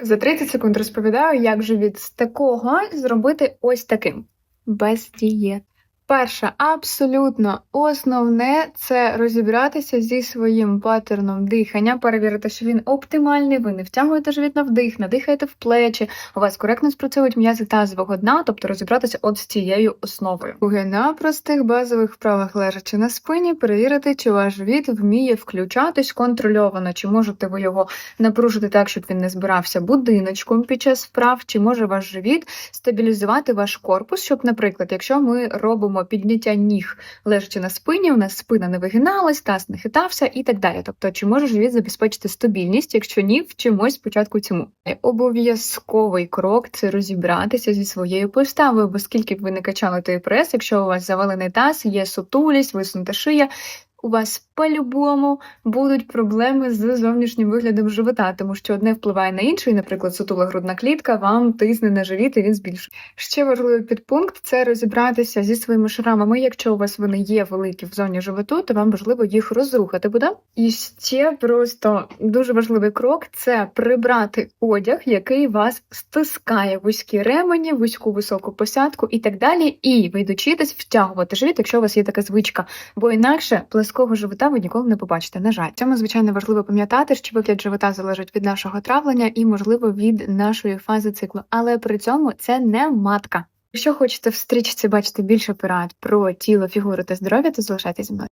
За 30 секунд розповідаю, як же від такого зробити ось таким без дієт. Перше, абсолютно основне це розібратися зі своїм паттерном дихання, перевірити, що він оптимальний. Ви не втягуєте живіт на вдих, не дихаєте в плечі, у вас коректно спрацьовують м'язи тазового дна, тобто розібратися от з цією основою. Друге, на простих базових вправах лежачи на спині, перевірити, чи ваш живіт вміє включатись контрольовано, чи можете ви його напружити так, щоб він не збирався будиночком під час вправ, чи може ваш живіт стабілізувати ваш корпус, щоб, наприклад, якщо ми робимо підняття ніг лежачи на спині, у нас спина не вигиналась, таз не хитався і так далі. Тобто, чи може живіт забезпечити стабільність, якщо ні, вчимось спочатку цьому. Обов'язковий крок це розібратися зі своєю поставою, бо скільки б ви не качали той прес, якщо у вас завалений таз, є сутулість, висунута шия. У вас по-любому будуть проблеми з зовнішнім виглядом живота, тому що одне впливає на інше, і, наприклад, сутула грудна клітка вам тисне на живіт і він збільшує. Ще важливий підпункт це розібратися зі своїми шрамами. Якщо у вас вони є великі в зоні животу, то вам важливо їх розрухати буде. І ще просто дуже важливий крок це прибрати одяг, який вас стискає, вузькі ремені, вузьку високу посадку і так далі. І ви дочитесь втягувати живіт, якщо у вас є така звичка, бо інакше плеского живота ви ніколи не побачите. На жаль, цьому звичайно важливо пам'ятати, що вигляд живота залежить від нашого травлення і, можливо, від нашої фази циклу, але при цьому це не матка. Якщо хочете в стрічці бачити більше порад про тіло, фігуру та здоров'я, то залишайтеся зі мною.